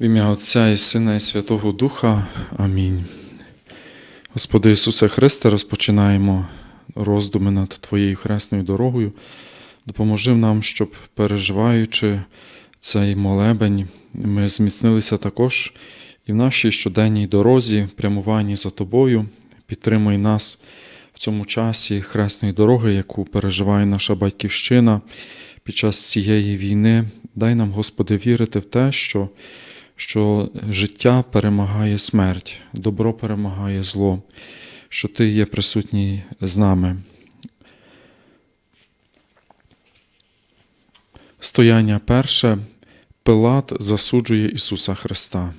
В ім'я Отця і Сина, і Святого Духа. Амінь. Господи Ісусе Христе, розпочинаємо роздуми над Твоєю хресною дорогою. Допоможи нам, щоб, переживаючи цей молебень, ми зміцнилися також і в нашій щоденній дорозі, прямуванні за Тобою. Підтримуй нас в цьому часі хресної дороги, яку переживає наша Батьківщина під час цієї війни. Дай нам, Господи, вірити в те, що що життя перемагає смерть, добро перемагає зло, що Ти є присутній з нами. Стояння перше. Пилат засуджує Ісуса Христа.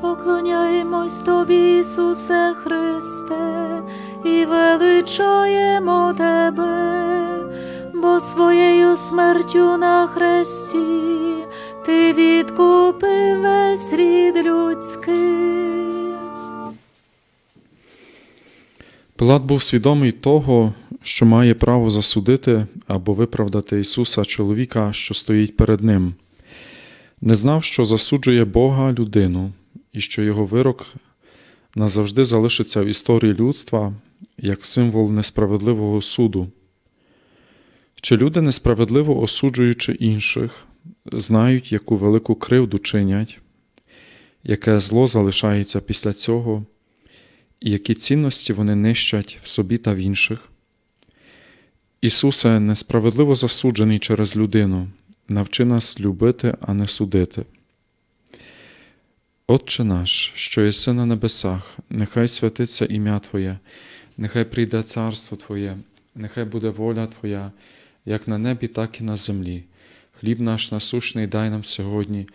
Поклоняємось Тобі, Ісусе Христе, і величаємо Тебе, бо своєю смертю на хресті Ти відкупив весь рід людський. Пилат був свідомий того, що має право засудити або виправдати Ісуса чоловіка, що стоїть перед ним. Не знав, що засуджує Бога людину, і що його вирок назавжди залишиться в історії людства як символ несправедливого суду. Чи люди, несправедливо осуджуючи інших, знають, яку велику кривду чинять, яке зло залишається після цього, і які цінності вони нищать в собі та в інших? Ісусе, несправедливо засуджений через людину, навчи нас любити, а не судити. Отче наш, що єси на небесах, нехай святиться ім'я Твоє, нехай прийде царство Твоє, нехай буде воля Твоя, як на небі, так і на землі. Хліб наш насушний дай нам сьогодні,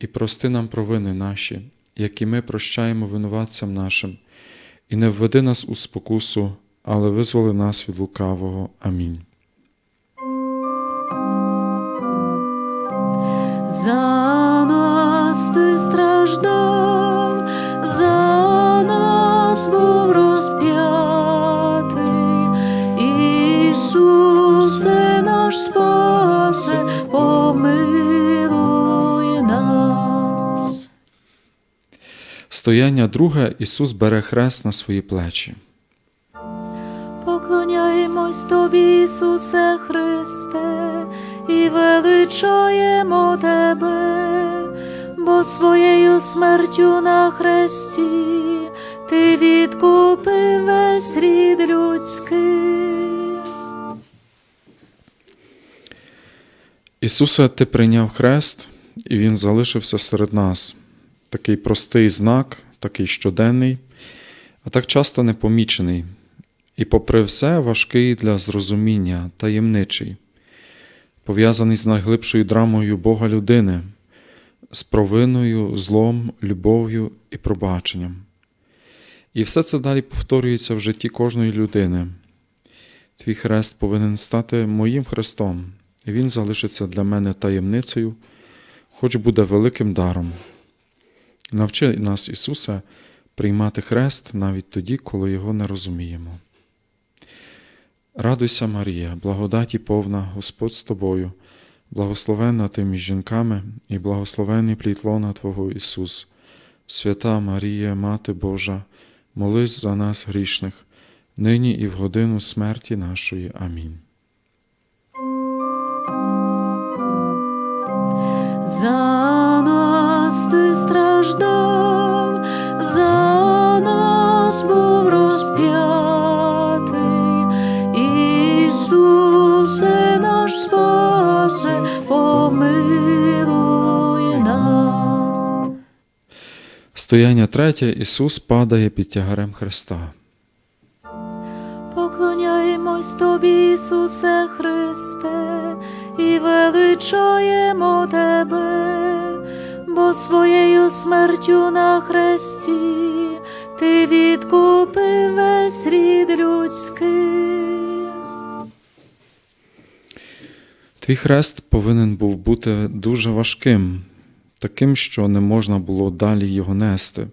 і прости нам провини наші, які ми прощаємо винуватцям нашим, і не введи нас у спокусу, але визволи нас від лукавого. Амінь. За нас ти страждав, Стояння друге Ісус бере хрест на свої плечі. Поклоняємось Тобі, Ісусе Христе, і величаємо Тебе, бо своєю смертю на хресті Ти відкупив весь рід людський. Ісусе, Ти прийняв хрест, і Він залишився серед нас. Такий простий знак, такий щоденний, а так часто непомічений, і, попри все, важкий для зрозуміння, таємничий, пов'язаний з найглибшою драмою Бога людини, з провиною, злом, любов'ю і пробаченням. І все це далі повторюється в житті кожної людини. Твій хрест повинен стати моїм хрестом, і він залишиться для мене таємницею, хоч буде великим даром. Навчи нас, Ісусе, приймати хрест навіть тоді, коли його не розуміємо. Радуйся, Марія, благодаті повна, Господь з тобою, благословенна ти між жінками і благословений плід лона Твого Ісус. Свята Марія, Мати Божа, молись за нас грішних, нині і в годину смерті нашої. Амінь. За нас ти страждав, за нас був розп'ятий, Ісусе наш спасе, помилуй нас. Стояння третє Ісус падає під тягарем Христа. Поклоняємось Тобі, Ісусе Христе, і величаємо Тебе, бо своєю смертю на хресті Ти відкупив весь рід людський. Твій хрест повинен був бути дуже важким, таким, що не можна було далі його нести.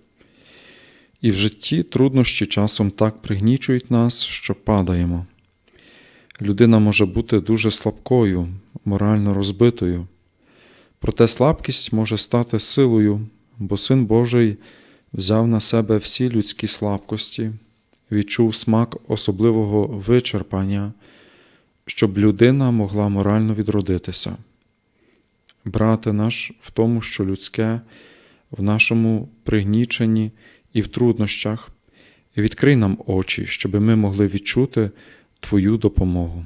І в житті труднощі часом так пригнічують нас, що падаємо. Людина може бути дуже слабкою, морально розбитою, Проте слабкість може стати силою, бо Син Божий взяв на себе всі людські слабкості, відчув смак особливого вичерпання, щоб людина могла морально відродитися. Брате наш в тому, що людське, в нашому пригніченні і в труднощах, відкрий нам очі, щоб ми могли відчути Твою допомогу.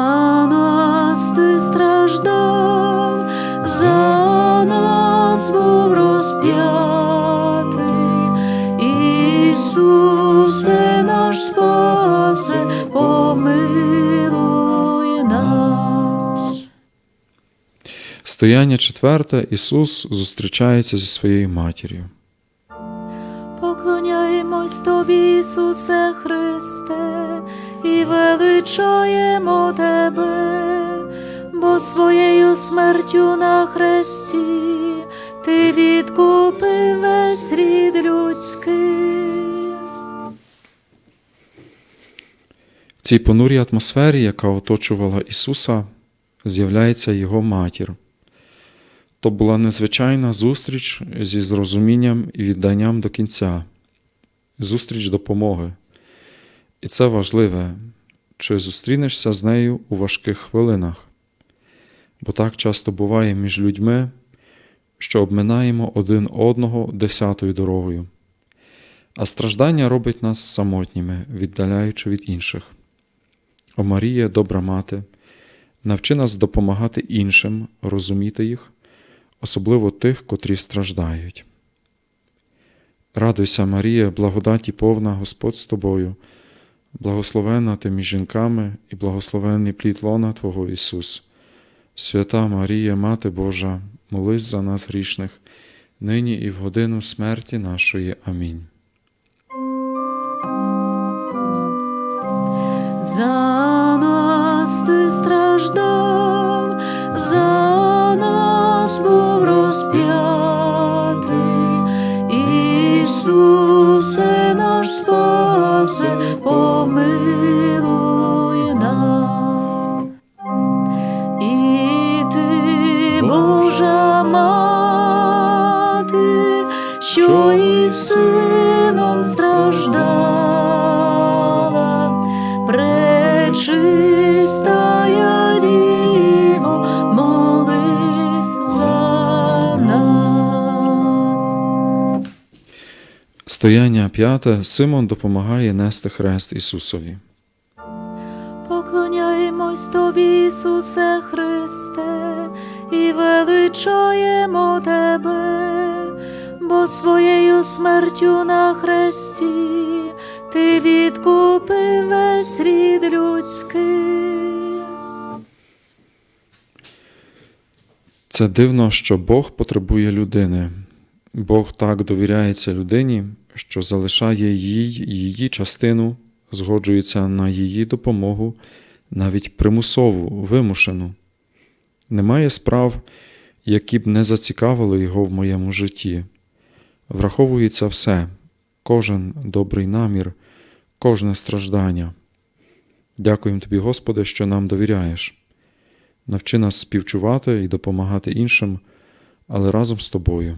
за нас був розп'ятий, Ісусе наш спасе, помилуй нас. Стояння четверте Ісус зустрічається зі своєю матір'ю. Поклоняємось Тобі, Ісусе Христе, і величаємо Тебе, бо своєю смертю на хресті Ти відкупив весь рід людський. В цій понурій атмосфері, яка оточувала Ісуса, з'являється Його матір. То була незвичайна зустріч зі зрозумінням і відданням до кінця, зустріч допомоги. І це важливе, чи зустрінешся з нею у важких хвилинах, бо так часто буває між людьми, що обминаємо один одного десятою дорогою, а страждання робить нас самотніми, віддаляючи від інших. О Марія, добра мати, навчи нас допомагати іншим, розуміти їх, особливо тих, котрі страждають. Радуйся, Марія, благодаті повна Господь з тобою, благословена ти між жінками і благословенний плід лона Твого Ісус. Свята Марія, Мати Божа, молись за нас грішних, нині і в годину смерті нашої. Амінь. За нас ти страждав, за нас був розп'ятий, Ісусе наш спасе, помилуй Стояння п'яте Симон допомагає нести хрест Ісусові. Поклоняємось Тобі, Ісусе Христе, і величаємо Тебе, бо своєю смертю на хресті Ти відкупив весь рід людський. Це дивно, що Бог потребує людини. Бог так довіряється людині, що залишає їй її частину, згоджується на її допомогу, навіть примусову, вимушену. Немає справ, які б не зацікавили його в моєму житті. Враховується все, кожен добрий намір, кожне страждання. Дякуємо тобі, Господи, що нам довіряєш. Навчи нас співчувати і допомагати іншим, але разом з тобою.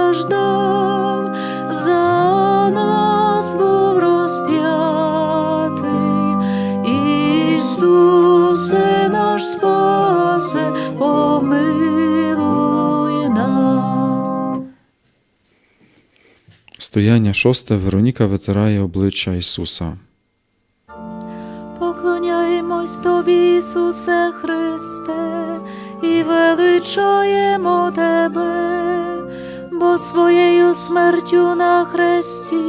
Стояння шосте Вероніка витирає обличчя Ісуса. Поклоняємось Тобі, Ісусе Христе, і величаємо Тебе, бо своєю смертю на хресті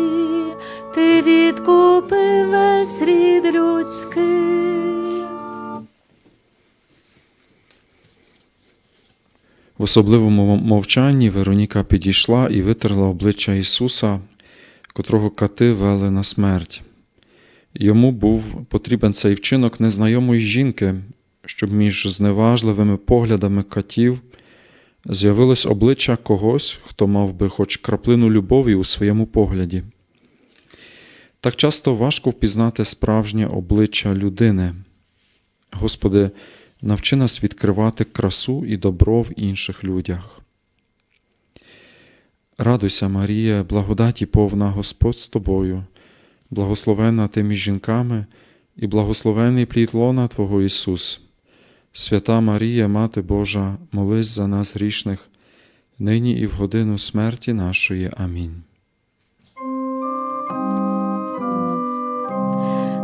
Ти відкупив весь рід людський. В особливому мовчанні Вероніка підійшла і витерла обличчя Ісуса, котрого кати вели на смерть. Йому був потрібен цей вчинок незнайомої жінки, щоб між зневажливими поглядами катів з'явилось обличчя когось, хто мав би хоч краплину любові у своєму погляді. Так часто важко впізнати справжнє обличчя людини. Господи, навчи нас відкривати красу і добро в інших людях. Радуйся, Марія, благодаті повна Господь з тобою, благословенна ти між жінками, і благословений плід лона Твого Ісус. Свята Марія, Мати Божа, молись за нас грішних, нині і в годину смерті нашої. Амінь.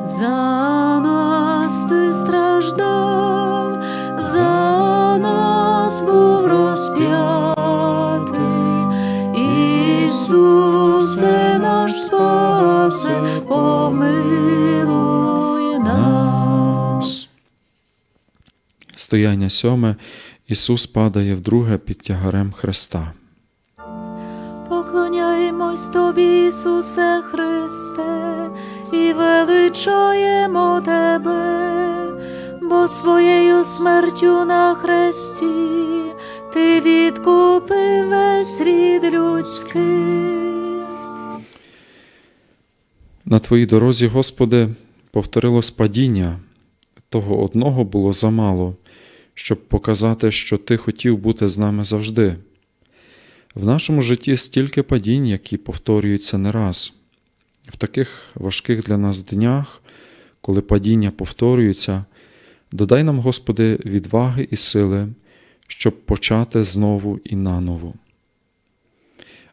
За нас ти страждав, нас був розп'ятий, Ісусе наш спасе, помилуй нас. Стояння сьоме Ісус падає вдруге під тягарем Христа. Поклоняємось Тобі, Ісусе Христе, і величаємо Тебе, бо своєю смертю на хресті Ти відкупив весь рід людський. На твоїй дорозі, Господи, повторилось падіння, того одного було замало, щоб показати, що Ти хотів бути з нами завжди. В нашому житті стільки падінь, які повторюються не раз. В таких важких для нас днях, коли падіння повторюються, додай нам, Господи, відваги і сили, щоб почати знову і наново.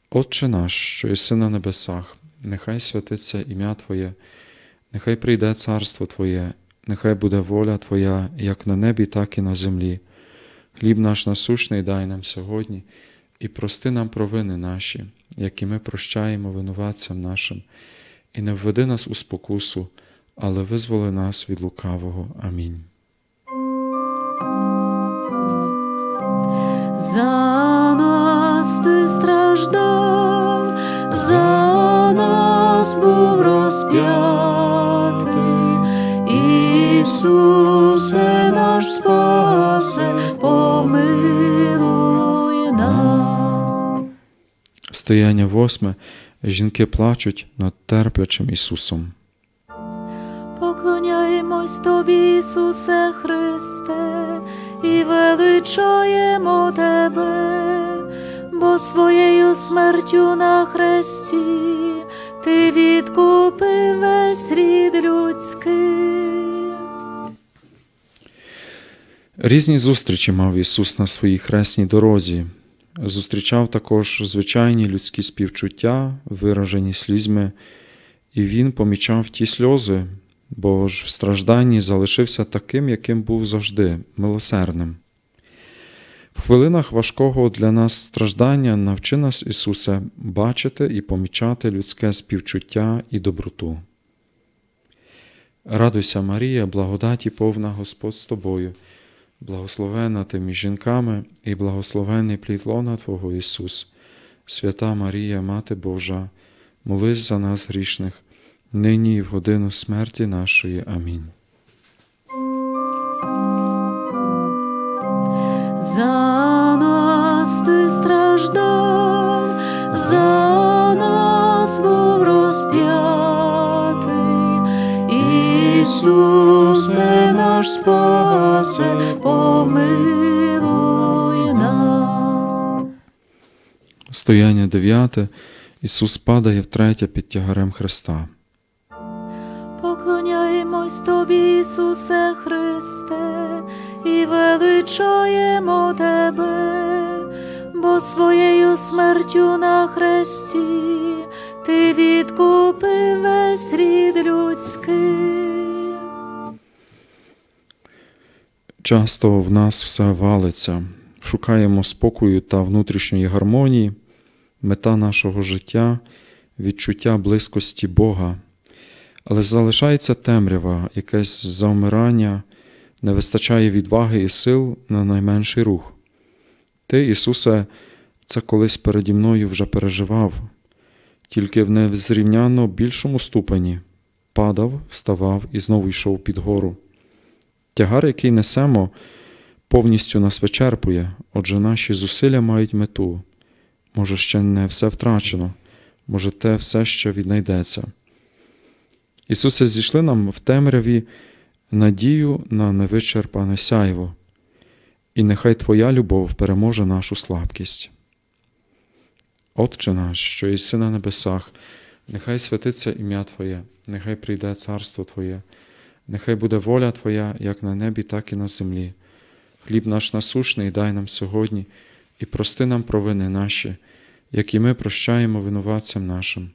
Отче наш, що єси на небесах, нехай святиться ім'я Твоє, нехай прийде царство Твоє, нехай буде воля Твоя, як на небі, так і на землі. Хліб наш насущний дай нам сьогодні, і прости нам провини наші, які ми прощаємо винуватцям нашим, і не введи нас у спокусу, але визволи нас від лукавого. Амінь. За нас ти страждав, за нас був розп'ятий, Ісусе наш спасе, помилуй нас. Стояння восьме. Жінки плачуть над терплячим Ісусом. Поклоняємось Тобі, Ісусе Христе, і величаємо Тебе, бо своєю смертю на хресті Ти відкупив весь рід людський. Різні зустрічі мав Ісус на своїй хресній дорозі. Зустрічав також звичайні людські співчуття, виражені слізьми, і Він помічав ті сльози, бо ж в стражданні залишився таким, яким був завжди, милосердним. В хвилинах важкого для нас страждання навчи нас, Ісусе, бачити і помічати людське співчуття і доброту. Радуйся, Марія, благодаті повна Господь з тобою, благословена ти між жінками і благословений плід лона Твого Ісус. Свята Марія, Мати Божа, молись за нас грішних, нині і в годину смерті нашої. Амінь. За нас ти страждав, за нас був розп'ятий, Ісусе наш спасе, помилуй нас. Стояння дев'яте. Ісус падає втретє під тягарем Христа. Поклоняємось Тобі, Ісусе Христе, і величаємо Тебе, бо своєю смертю на хресті ти відкупив весь рід людський. Часто в нас все валиться, шукаємо спокою та внутрішньої гармонії, мета нашого життя, відчуття близькості Бога, але залишається темрява, якесь завмирання, не вистачає відваги і сил на найменший рух. Ти, Ісусе, це колись переді мною вже переживав, тільки в незрівняно більшому ступені падав, вставав і знову йшов під гору. Тягар, який несемо, повністю нас вичерпує, отже, наші зусилля мають мету. Може, ще не все втрачено, може, те все ще віднайдеться. Ісусе, зійшли нам в темряві надію на невичерпане сяйво, і нехай Твоя любов переможе нашу слабкість. Отче наш, що єси на небесах, нехай святиться ім'я Твоє, нехай прийде царство Твоє. Нехай буде воля Твоя, як на небі, так і на землі. Хліб наш насушний дай нам сьогодні і прости нам провини наші, як і ми прощаємо винуватцям нашим,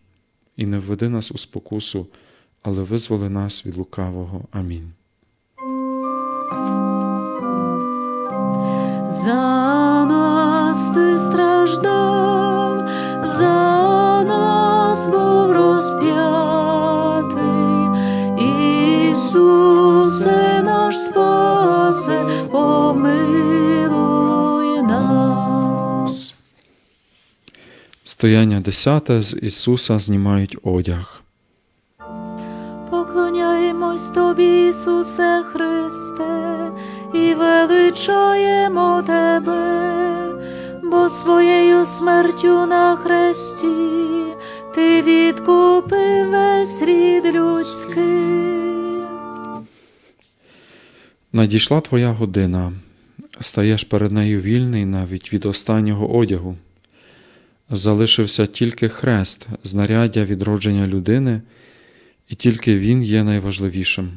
і не введи нас у спокусу, але визволи нас від лукавого. Амінь. За нас ти страждав, за нас був розп'ятий, Ісусе наш спасе, помилуй нас. Стояння десяте з Ісуса знімають одяг. Ісусе Христе, і величаємо Тебе, бо своєю смертю на хресті Ти відкупив весь рід людський. Надійшла Твоя година, стаєш перед нею вільний навіть від останнього одягу. Залишився тільки хрест, знаряддя відродження людини, і тільки він є найважливішим.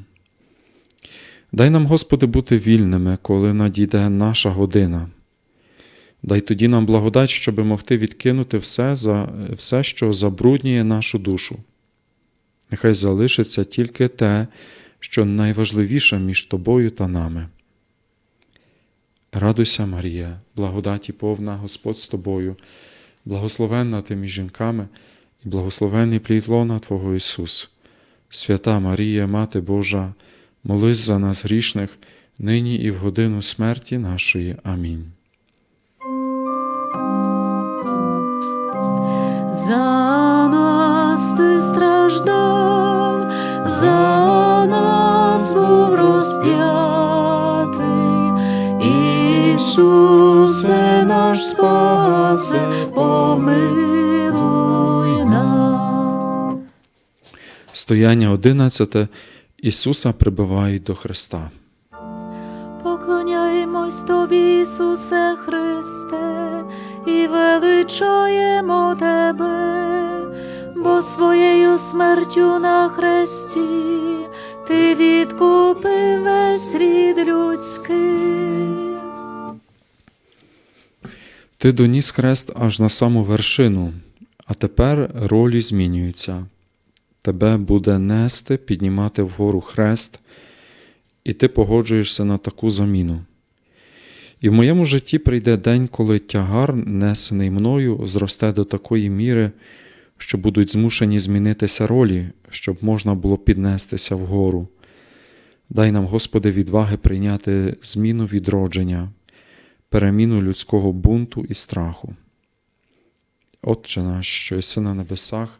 Дай нам, Господи, бути вільними, коли надійде наша година. Дай тоді нам благодать, щоб могти відкинути все, за, все, що забруднює нашу душу. Нехай залишиться тільки те, що найважливіше між тобою та нами. Радуйся, Марія, благодаті повна Господь з тобою, благословенна ти між жінками, і благословенний плід лона Твого Ісус. Свята Марія, Мати Божа, молись за нас грішних, нині і в годину смерті нашої. Амінь. За нас ти страждав, за нас був розп'ятий, Ісусе наш спасе, помилуй нас. Стояння одинадцяте Ісуса прибивають до Христа. Поклоняємось Тобі, Ісусе Христе, і величаємо Тебе, бо своєю смертю на хресті Ти відкупив весь рід людський. Ти доніс хрест аж на саму вершину, а тепер ролі змінюються. Тебе буде нести, піднімати вгору хрест, і ти погоджуєшся на таку заміну. І в моєму житті прийде день, коли тягар, несений мною, зросте до такої міри, що будуть змушені змінитися ролі, щоб можна було піднестися вгору. Дай нам, Господи, відваги прийняти зміну відродження, переміну людського бунту і страху. Отче наш, що єси на небесах,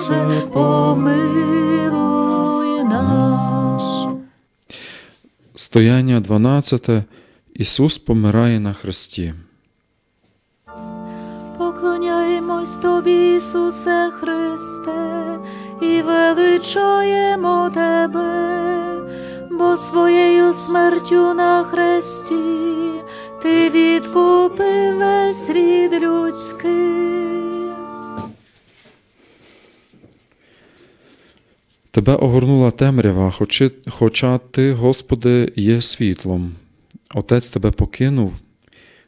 Спасе, помилуй нас. Стояння 12. Ісус помирає на хресті. Поклоняємось Тобі, Ісусе Христе, і величаємо Тебе, бо своєю смертю на хресті Ти відкупив весь рід людський. Тебе огорнула темрява, хоча, хоча ти, Господи, є світлом. Отець тебе покинув,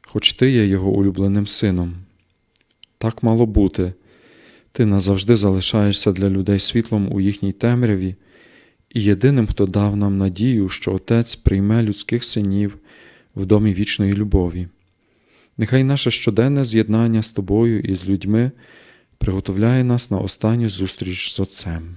хоч ти є його улюбленим сином. Так мало бути. Ти назавжди залишаєшся для людей світлом у їхній темряві, і єдиним, хто дав нам надію, що Отець прийме людських синів в домі вічної любові. Нехай наше щоденне з'єднання з тобою і з людьми приготовляє нас на останню зустріч з Отцем.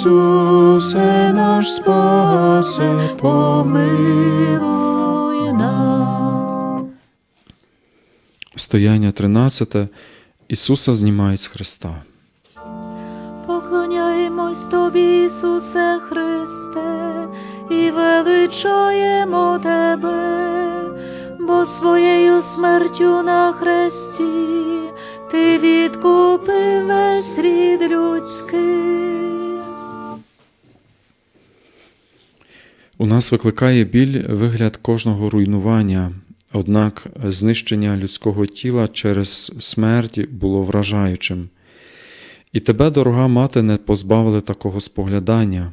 Ісусе наш спасе, помилуй нас. Стояння 13. Ісуса знімають з Христа. Поклоняємось Тобі, Ісусе Христе, і величаємо Тебе, бо своєю смертю на хресті Ти відкупив весь рід людський. У нас викликає біль вигляд кожного руйнування, однак знищення людського тіла через смерть було вражаючим. І тебе, дорога мати, не позбавили такого споглядання,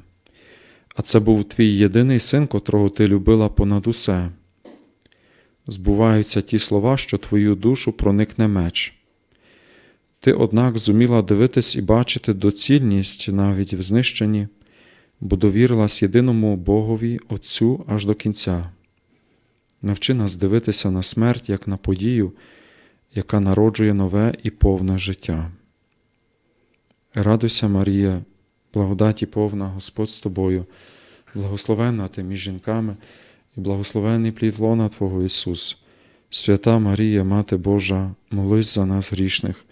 а це був твій єдиний син, котрого ти любила понад усе. Збуваються ті слова, що твою душу проникне меч. Ти, однак, зуміла дивитись і бачити доцільність навіть в знищенні бо довірилась єдиному Богові Отцю аж до кінця. Навчи нас дивитися на смерть як на подію, яка народжує нове і повне життя. Радуйся, Марія, благодаті повна Господь з тобою, благословенна ти між жінками і благословенний плід лона Твого Ісус. Свята Марія, Мати Божа, молись за нас грішних,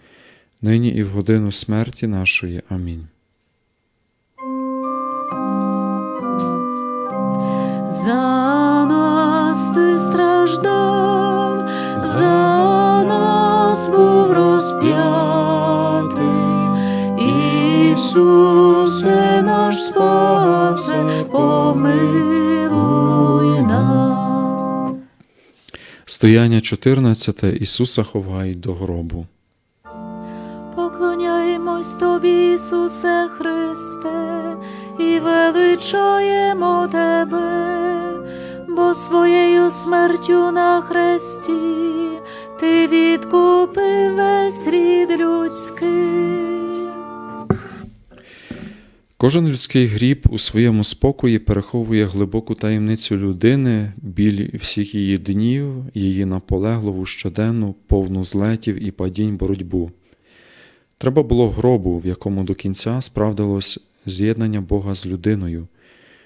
нині і в годину смерті нашої. Амінь. За нас ти страждав, за нас був розп'ятий, Ісусе наш спасе, помилуй нас. Стояння 14. Ісуса ховають до гробу. Поклоняємось Тобі, Ісусе Христе, і величаємо Тебе, бо своєю смертю на хресті Ти відкупив весь рід людський. Кожен людський гріб у своєму спокої переховує глибоку таємницю людини, біль всіх її днів, її наполегливу щоденну, повну злетів і падінь боротьбу. Треба було гробу, в якому до кінця справдилось з'єднання Бога з людиною,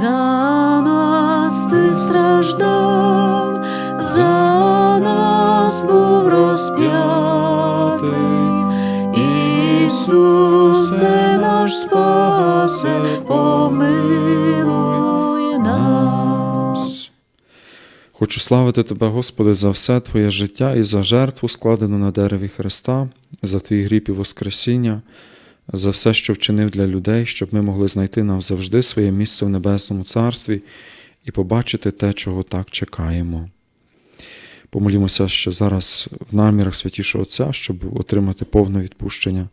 За нас ти страждав, за нас був розп'ятий, Ісусе наш спасе, помилуй нас. Хочу славити Тебе, Господи, за все Твоє життя і за жертву, складену на дереві Христа, за Твій гріб і Воскресіння, за все, що вчинив для людей, щоб ми могли знайти навзавжди своє місце в Небесному Царстві і побачити те, чого так чекаємо. Помолімося ще зараз в намірах Святішого Отця, щоб отримати повне відпущення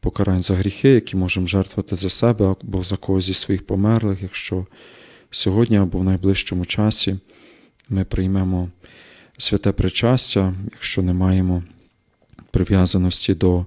покарань за гріхи, які можемо жертвувати за себе або за когось зі своїх померлих, якщо сьогодні або в найближчому часі ми приймемо святе причастя, якщо не маємо прив'язаності до,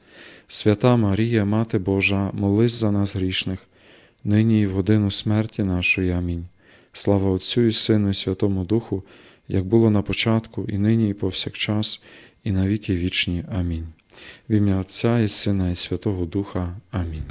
Свята Марія, Мати Божа, молись за нас грішних, нині і в годину смерті нашої. Амінь. Слава Отцю і Сину, і Святому Духу, як було на початку, і нині, і повсякчас, і навіки вічні. Амінь. В ім'я Отця і Сина, і Святого Духа. Амінь.